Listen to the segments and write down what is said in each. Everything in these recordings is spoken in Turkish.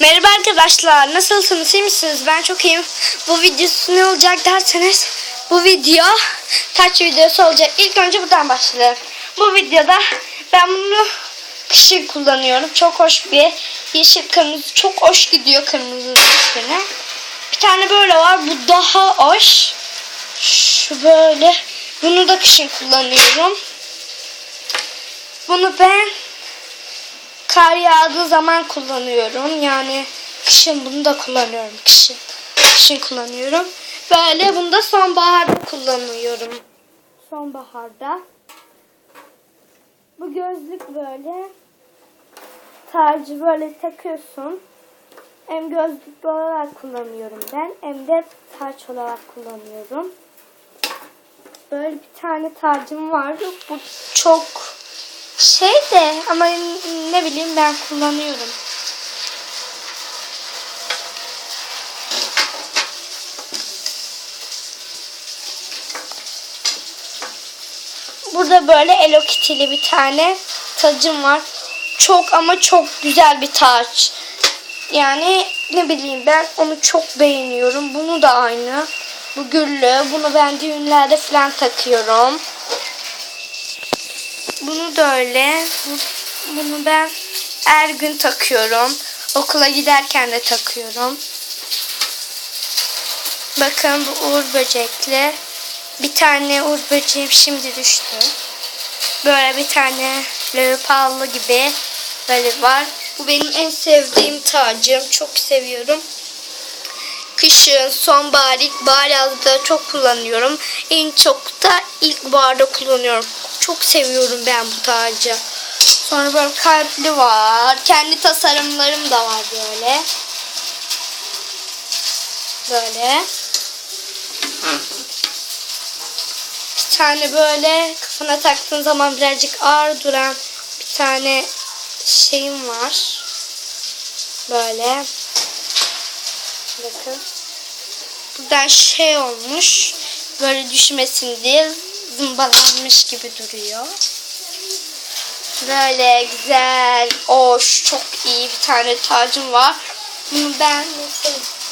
Merhaba arkadaşlar. Nasılsınız? iyi misiniz? Ben çok iyiyim. Bu videosu ne olacak derseniz bu video taç videosu olacak. İlk önce buradan başlayalım. Bu videoda ben bunu kışın kullanıyorum. Çok hoş bir yeşil kırmızı. Çok hoş gidiyor kırmızı üstüne. Bir tane böyle var. Bu daha hoş. Şu böyle. Bunu da kışın kullanıyorum. Bunu ben kar yağdığı zaman kullanıyorum. Yani kışın bunu da kullanıyorum. Kışın. Kışın kullanıyorum. Böyle bunu da sonbaharda kullanıyorum. Sonbaharda. Bu gözlük böyle. Tacı böyle takıyorsun. Hem gözlük olarak kullanıyorum ben. Hem de taç olarak kullanıyorum. Böyle bir tane tacım vardı. Bu çok şey de ama ne bileyim ben kullanıyorum. Burada böyle Hello Kitty'li bir tane tacım var. Çok ama çok güzel bir taç. Yani ne bileyim ben onu çok beğeniyorum. Bunu da aynı. Bu güllü. Bunu ben düğünlerde falan takıyorum. Bunu da öyle. Bu- Bunu ben her gün takıyorum. Okula giderken de takıyorum. Bakın bu uğur böcekli. Bir tane uğur böceğim şimdi düştü. Böyle bir tane leopallı gibi böyle var. Bu benim en sevdiğim tacım. Çok seviyorum. Kışın, sonbahar, ilkbahar yazda çok kullanıyorum. En çok da ilkbaharda kullanıyorum. Çok seviyorum ben bu tacı. Sonra böyle kalpli var. Kendi tasarımlarım da var böyle. Böyle. Bir tane böyle kafana taktığın zaman birazcık ağır duran bir tane şeyim var. Böyle. Bakın. Buradan şey olmuş. Böyle düşmesin diye zımbalanmış gibi duruyor. Böyle güzel, hoş, çok iyi bir tane tacım var. Bunu ben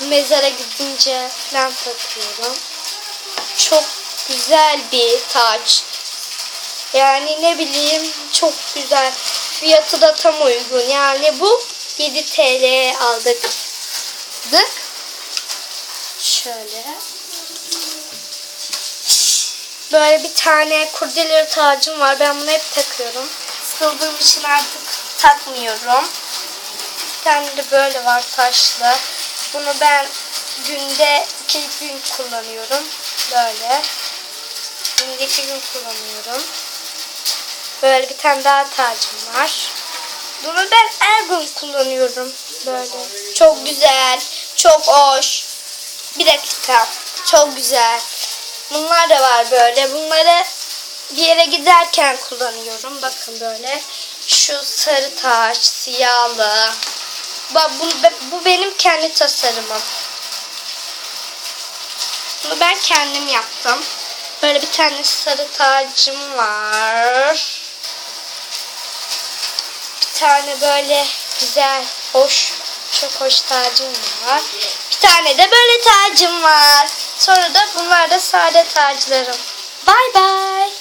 mezara gidince falan takıyorum. Çok güzel bir taç. Yani ne bileyim çok güzel. Fiyatı da tam uygun. Yani bu 7 TL aldık. Dık. Şöyle. Böyle bir tane kurdele tacım var. Ben bunu hep takıyorum. Sıkıldığım için artık takmıyorum. Bir tane de böyle var taşlı. Bunu ben günde iki gün kullanıyorum. Böyle. Günde iki gün kullanıyorum. Böyle bir tane daha tacım var. Bunu ben her gün kullanıyorum. Böyle. Çok güzel. Çok hoş. Bir dakika. Çok güzel. Bunlar da var böyle. Bunları bir yere giderken kullanıyorum. Bakın böyle. Şu sarı taş, siyahlı. Bak bu, bu benim kendi tasarımım. Bunu ben kendim yaptım. Böyle bir tane sarı tacım var. Bir tane böyle güzel, hoş, çok hoş tacım var. Bir tane de böyle tacım var. Sonra da bunlar da sade taclarım. Bay bay.